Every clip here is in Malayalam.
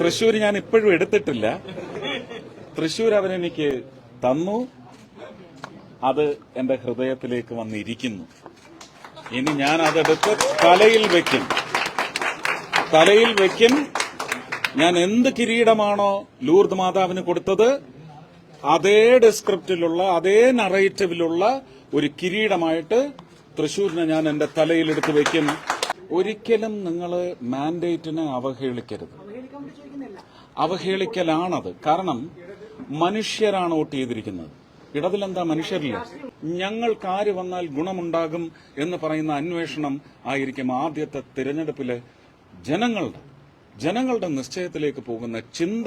തൃശ്ശൂർ ഞാൻ ഇപ്പോഴും എടുത്തിട്ടില്ല. തൃശ്ശൂർ അവരെനിക്ക് തന്നു. അത് എന്റെ ഹൃദയത്തിലേക്ക് വന്നിരിക്കുന്നു. ഇനി ഞാൻ അതെടുത്ത് തലയിൽ വെക്കും. തലയിൽ വെക്കും. ഞാൻ എന്ത് കിരീടമാണോ ലൂർദ് മാതാവിന് കൊടുത്തത് അതേ ഡിസ്ക്രിപ്റ്റിലുള്ള അതേ നറേറ്റീവിലുള്ള ഒരു കിരീടമായിട്ട് തൃശൂരിനെ ഞാൻ എന്റെ തലയിലെടുത്ത് വയ്ക്കും ഒരിക്കലും നിങ്ങൾ മാൻഡേറ്റിനെ അവഹേളിക്കരുത്. അവഹേളിക്കലാണത്. കാരണം മനുഷ്യരാണ് വോട്ട് ചെയ്തിരിക്കുന്നത്. ഇടതിലെന്താ മനുഷ്യരില്ല? ഞങ്ങൾ കാര് വന്നാൽ ഗുണമുണ്ടാകും എന്ന് പറയുന്ന അന്വേഷണം ആയിരിക്കും ആദ്യത്തെ തിരഞ്ഞെടുപ്പിലെ ജനങ്ങളുടെ ജനങ്ങളുടെ നിശ്ചയത്തിലേക്ക് പോകുന്ന ചിന്ത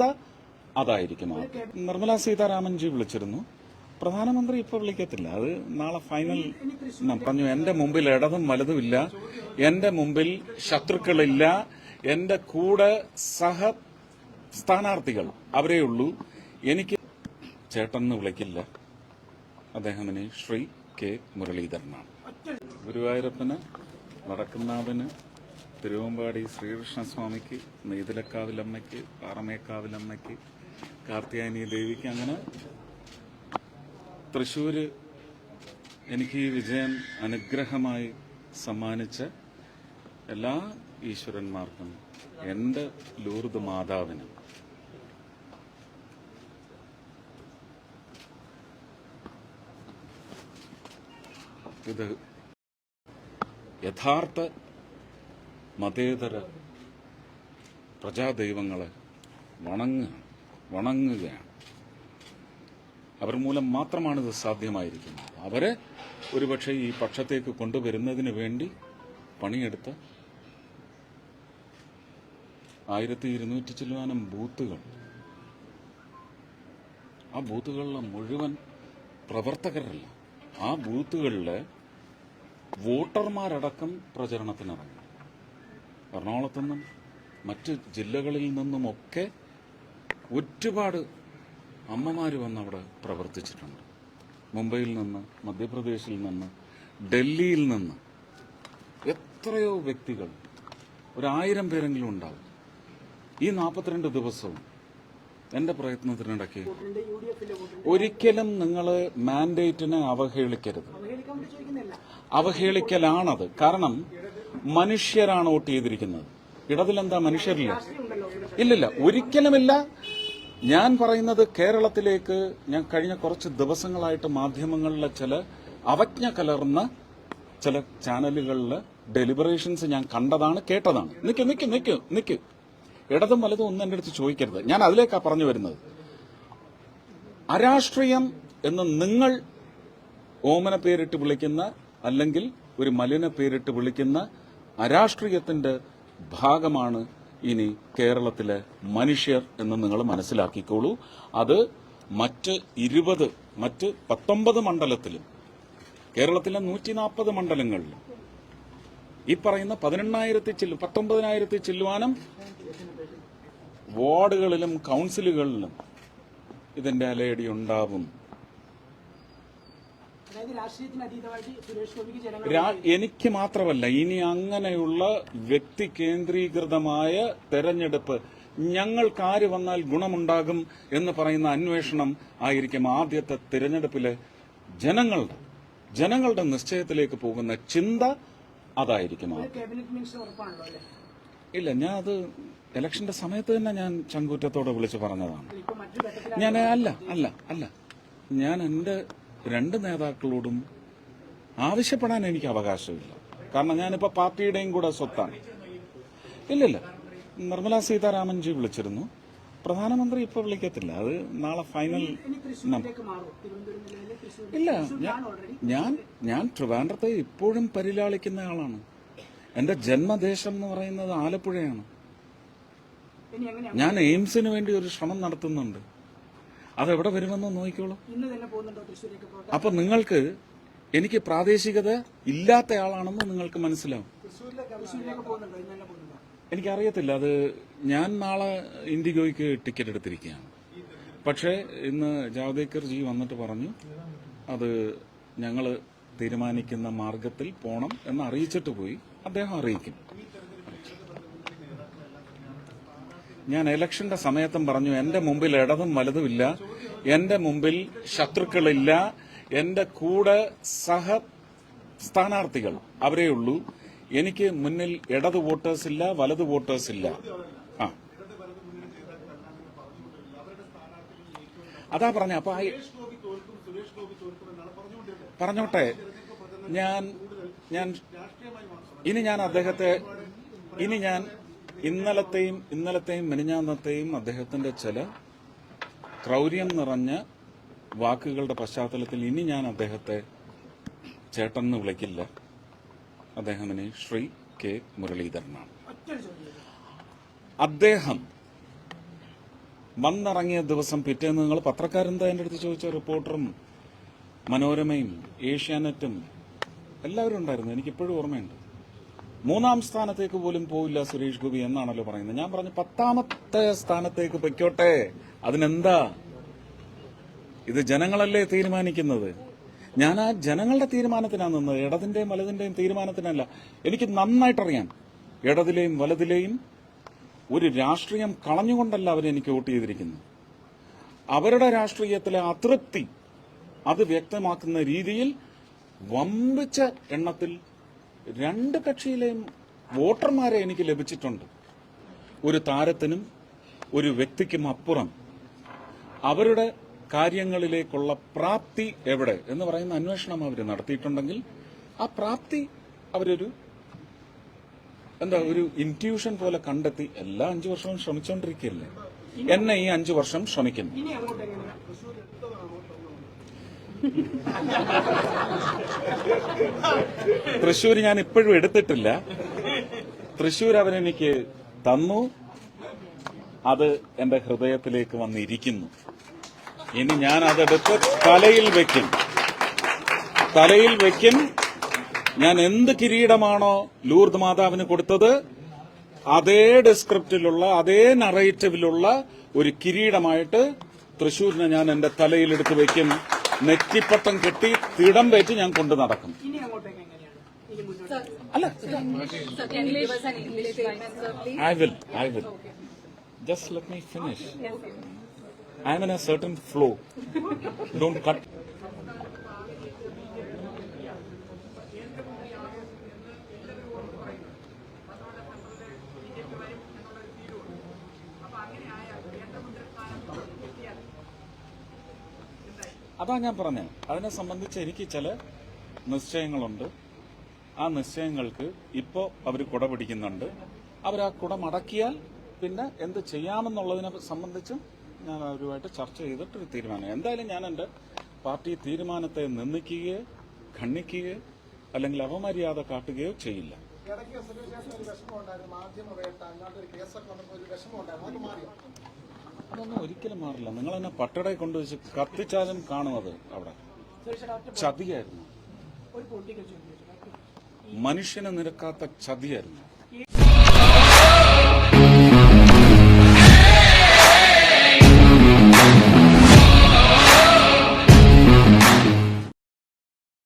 അതായിരിക്കും നിർമ്മല സീതാരാമൻജി വിളിച്ചിരുന്നു. പ്രധാനമന്ത്രി ഇപ്പൊ വിളിക്കത്തില്ല. അത് നാളെ ഫൈനൽ പറഞ്ഞു എന്റെ മുമ്പിൽ ഇടതും വലതും ഇല്ല. എന്റെ മുമ്പിൽ ശത്രുക്കളില്ല. എന്റെ കൂടെ സഹ സ്ഥാനാർത്ഥികൾ അവരേ ഉള്ളൂ. എനിക്ക് ചേട്ടൻ വിളിക്കില്ല. അദ്ദേഹം ശ്രീ കെ മുരളീധരനാണ്. ഗുരുവായൂരപ്പന് വടക്കുന്നാഥന് തിരുവമ്പാടി ശ്രീകൃഷ്ണസ്വാമിക്ക് നെയ്തലക്കാവിലമ്മയ്ക്ക് പാറമേക്കാവിലമ്മയ്ക്ക് കാർത്തിയായനി ദേവിക്ക് അങ്ങനെ തൃശ്ശൂര് എനിക്ക് ഈ വിജയം അനുഗ്രഹമായി സമ്മാനിച്ച എല്ലാ ഈശ്വരന്മാർക്കും എന്റെ ലൂർദ് മാതാവിനും. ഇത് യഥാർത്ഥ മതേതര പ്രജാദൈവങ്ങളെ വണങ്ങുക വണങ്ങുകയാണ്. അവർ മൂലം മാത്രമാണ് ഇത് സാധ്യമായിരിക്കുന്നത്. അവരെ ഒരുപക്ഷെ ഈ പക്ഷത്തേക്ക് കൊണ്ടുവരുന്നതിന് വേണ്ടി പണിയെടുത്ത ആയിരത്തി ഇരുന്നൂറ്റി ചില്ലുവാനം ബൂത്തുകൾ. ആ ബൂത്തുകളിലെ മുഴുവൻ പ്രവർത്തകരല്ല. ആ ബൂത്തുകളിലെ വോട്ടർമാരടക്കം പ്രചരണത്തിനിറങ്ങി. എറണാകുളത്തു നിന്നും മറ്റ് ജില്ലകളിൽ നിന്നുമൊക്കെ ഒരുപാട് അമ്മമാർ വന്ന് അവിടെ പ്രവർത്തിച്ചിട്ടുണ്ട്. മുംബൈയിൽ നിന്ന് മധ്യപ്രദേശിൽ നിന്ന് ഡൽഹിയിൽ നിന്ന് എത്രയോ വ്യക്തികൾ ഒരായിരം പേരെങ്കിലും ഉണ്ടാവും. ഈ നാൽപ്പത്തിരണ്ട് ദിവസവും എന്റെ പ്രയത്നത്തിനിടയ്ക്ക് ഒരിക്കലും നിങ്ങൾ മാൻഡേറ്റിനെ അവഹേളിക്കരുത്. അവഹേളിക്കലാണത്. കാരണം മനുഷ്യരാണ് വോട്ട് ചെയ്തിരിക്കുന്നത്. ഇടതിലെന്താ മനുഷ്യരില്ല? ഇല്ലില്ല. ഒരിക്കലുമില്ല. ഞാൻ പറയുന്നത് കേരളത്തിലേക്ക് ഞാൻ കഴിഞ്ഞ കുറച്ച് ദിവസങ്ങളായിട്ട് മാധ്യമങ്ങളിലെ ചില അവജ്ഞ കലർന്ന ചില ചാനലുകളിൽ ഡെലിബറേഷൻസ് ഞാൻ കണ്ടതാണ് കേട്ടതാണ്. നിക്ക് നിക്ക് നിക്ക് നിക്ക്. ഇടതും വലതും ഒന്നും എന്റെ അടുത്ത് ചോദിക്കരുത്. ഞാൻ അതിലേക്കാ പറഞ്ഞു വരുന്നത്. അരാഷ്ട്രീയം എന്ന് നിങ്ങൾ ഓമന പേരിട്ട് വിളിക്കുന്ന അല്ലെങ്കിൽ ഒരു മലിന പേരിട്ട് വിളിക്കുന്ന അരാഷ്ട്രീയത്തിന്റെ ഭാഗമാണ് ഇനി കേരളത്തിലെ മനുഷ്യർ എന്ന് നിങ്ങൾ മനസ്സിലാക്കിക്കോളൂ. അത് മറ്റ് ഇരുപത് മറ്റ് പത്തൊമ്പത് മണ്ഡലത്തിലും കേരളത്തിലെ നൂറ്റി നാൽപ്പത് മണ്ഡലങ്ങളിലും. ഈ പറയുന്ന പതിനെണ്ണായിരത്തി ചില്ലു പത്തൊമ്പതിനായിരത്തി ചെല്ലുവാനും വാർഡുകളിലും കൗൺസിലുകളിലും ഇതിന്റെ അലയടി ഉണ്ടാവും. എനിക്ക് മാത്രമല്ല ഇനി അങ്ങനെയുള്ള വ്യക്തി കേന്ദ്രീകൃതമായ തെരഞ്ഞെടുപ്പ് ഞങ്ങൾക്ക് ആര് വന്നാൽ ഗുണമുണ്ടാകും എന്ന് പറയുന്ന അന്വേഷണം ആയിരിക്കും ആദ്യത്തെ തിരഞ്ഞെടുപ്പിലെ ജനങ്ങളുടെ ജനങ്ങളുടെ നിശ്ചയത്തിലേക്ക് പോകുന്ന ചിന്ത അതായിരിക്കും ഇല്ല ഞാൻ അത് ഇലക്ഷന്റെ സമയത്ത് തന്നെ ഞാൻ ചങ്കൂറ്റത്തോടെ വിളിച്ചു പറഞ്ഞതാണ്. ഞാൻ അല്ല അല്ല അല്ല. ഞാൻ എന്റെ രണ്ട് നേതാക്കളോടും ആവശ്യപ്പെടാൻ എനിക്ക് അവകാശമില്ല. കാരണം ഞാനിപ്പോ പാർട്ടിയുടെയും കൂടെ സ്വത്താണ്. ഇല്ലില്ല. നിർമ്മലാ സീതാരാമൻജി വിളിച്ചിരുന്നു. പ്രധാനമന്ത്രി ഇപ്പൊ വിളിക്കത്തില്ല. അത് നാളെ ഫൈനൽ ഇല്ല. ഞാൻ ഞാൻ ട്രിവാൻഡ്രത്തെ ഇപ്പോഴും പരിലാളിക്കുന്ന ആളാണ്. എന്റെ ജന്മദേശം എന്ന് പറയുന്നത് ആലപ്പുഴയാണ്. ഞാൻ എയിംസിന് വേണ്ടി ഒരു ശ്രമം നടത്തുന്നുണ്ട്. അതെവിടെ വരുമെന്ന് നോക്കിക്കോളൂ. അപ്പൊ നിങ്ങൾക്ക് എനിക്ക് പ്രാദേശികത ഇല്ലാത്ത ആളാണെന്ന് നിങ്ങൾക്ക് മനസ്സിലാവും. എനിക്കറിയത്തില്ല അത് ഞാൻ നാളെ ഇൻഡിഗോയ്ക്ക് ടിക്കറ്റ് എടുത്തിരിക്കുകയാണ്. പക്ഷേ ഇന്ന് ജാവ്ദേക്കർ ജി വന്നിട്ട് പറഞ്ഞു അത് ഞങ്ങൾ തീരുമാനിക്കുന്ന മാർഗത്തിൽ പോണം എന്ന് അറിയിച്ചിട്ട് പോയി. അദ്ദേഹം അറിയിക്കും. ഞാൻ ഇലക്ഷന്റെ സമയത്തും പറഞ്ഞു എന്റെ മുമ്പിൽ ഇടതും വലതുമില്ല എന്റെ മുമ്പിൽ ശത്രുക്കളില്ല. എന്റെ കൂടെ സഹ സ്ഥാനാർത്ഥികൾ അവരേ ഉള്ളൂ. എനിക്ക് മുന്നിൽ ഇടത് വോട്ടേഴ്സ് ഇല്ല വലത് വോട്ടേഴ്സ് ഇല്ല. ആ. അതാ പറഞ്ഞ. അപ്പൊ പറഞ്ഞോട്ടെ. ഞാൻ ഞാൻ ഇനി ഞാൻ അദ്ദേഹത്തെ ഇനി ഞാൻ ഇന്നലത്തെയും ഇന്നലത്തെയും മെനിഞ്ഞാന്നത്തെയും അദ്ദേഹത്തിന്റെ ചില ക്രൗര്യം നിറഞ്ഞ വാക്കുകളുടെ പശ്ചാത്തലത്തിൽ ഇനി ഞാൻ അദ്ദേഹത്തെ ചേട്ടൻ എന്ന് വിളിക്കില്ല. അദ്ദേഹം ഇനി ശ്രീ കെ മുരളീധരനാണ്. അദ്ദേഹം വന്നിറങ്ങിയ ദിവസം പിറ്റേന്ന് നിങ്ങൾ പത്രക്കാരെന്താ എന്റെ അടുത്ത് ചോദിച്ച റിപ്പോർട്ടറും മനോരമയും ഏഷ്യാനെറ്റും എല്ലാവരും ഉണ്ടായിരുന്നു. എനിക്കിപ്പോഴും ഓർമ്മയുണ്ട്. മൂന്നാം സ്ഥാനത്തേക്ക് പോലും പോവില്ല സുരേഷ് ഗോപി എന്നാണല്ലോ പറയുന്നത്. ഞാൻ പറഞ്ഞു പത്താമത്തെ സ്ഥാനത്തേക്ക് പൊയ്ക്കോട്ടെ. അതിനെന്താ? ഇത് ജനങ്ങളല്ലേ തീരുമാനിക്കുന്നത്? ഞാൻ ആ ജനങ്ങളുടെ തീരുമാനത്തിനാണ് നിന്നത്. ഇടതിന്റെയും വലതിന്റെയും തീരുമാനത്തിനല്ല. എനിക്ക് നന്നായിട്ടറിയാം. ഇടതിലെയും വലതിലെയും ഒരു രാഷ്ട്രീയം കളഞ്ഞുകൊണ്ടല്ല അവരെനിക്ക് വോട്ട് ചെയ്തിരിക്കുന്നത്. അവരുടെ രാഷ്ട്രീയത്തിലെ അതൃപ്തി അത് വ്യക്തമാക്കുന്ന രീതിയിൽ വമ്പിച്ച എണ്ണത്തിൽ രണ്ട് കക്ഷിയിലെയും വോട്ടർമാരെ എനിക്ക് ലഭിച്ചിട്ടുണ്ട്. ഒരു താരത്തിനും ഒരു വ്യക്തിക്കും അപ്പുറം. അവരുടെ കാര്യങ്ങളിലേക്കുള്ള പ്രാപ്തി എവിടെ? എന്ന് പറയുന്ന അന്വേഷണം അവർ നടത്തിയിട്ടുണ്ടെങ്കിൽ ആ പ്രാപ്തി അവരൊരു എന്താ ഒരു ഇന്റ്യൂഷൻ പോലെ കണ്ടെത്തി എല്ലാ അഞ്ചു വർഷവും ശ്രമിച്ചുകൊണ്ടിരിക്കുകയല്ലേ എന്നെ ഈ അഞ്ചു വർഷം ശ്രമിക്കുന്നു. തൃശ്ശൂർ ഞാൻ ഇപ്പോഴും എടുത്തിട്ടില്ല. തൃശ്ശൂർ അവരെനിക്ക് തന്നു. അത് എന്റെ ഹൃദയത്തിലേക്ക് വന്നിരിക്കുന്നു. ഇനി ഞാൻ അതെടുത്ത് തലയിൽ വെക്കും. തലയിൽ വെക്കും. ഞാൻ എന്ത് കിരീടമാണോ ലൂർദ് മാതാവിന് കൊടുത്തത് അതേ ഡിസ്ക്രിപ്റ്റിലുള്ള അതേ നറേറ്റീവിലുള്ള ഒരു കിരീടമായിട്ട് തൃശൂരിനെ ഞാൻ എന്റെ തലയിൽ എടുത്തു വെക്കും. നെറ്റിപ്പട്ടം കെട്ടി തിടം തേറ്റ് ഞാൻ കൊണ്ടു നടക്കും. അല്ല I will I will just let me finish I am in a certain flow don't cut അതാ ഞാൻ പറഞ്ഞത് അതിനെ സംബന്ധിച്ച് എനിക്ക് ചില നിശ്ചയങ്ങളുണ്ട്. ആ നിശ്ചയങ്ങൾക്ക് ഇപ്പോൾ അവർ കുട പിടിക്കുന്നുണ്ട്. അവർ ആ കുട മടക്കിയാൽ പിന്നെ എന്ത് ചെയ്യാമെന്നുള്ളതിനെ സംബന്ധിച്ചും ഞാൻ അവരുമായിട്ട് ചർച്ച ചെയ്തിട്ടൊരു തീരുമാനം. എന്തായാലും ഞാൻ എന്റെ പാർട്ടി തീരുമാനത്തെ നിന്ദിക്കുകയോ ഖണ്ഡിക്കുകയോ അല്ലെങ്കിൽ അപമര്യാദ കാട്ടുകയോ ചെയ്യില്ല. ഒരു ഒരു അതൊന്നും ഒരിക്കലും മാറില്ല. നിങ്ങൾ എന്നെ പട്ടട കൊണ്ടുവച്ച് കത്തിച്ചാലും കാണും അത് അവിടെ. ചതിയായിരുന്നു. മനുഷ്യന് നിരക്കാത്ത ചതിയായിരുന്നു.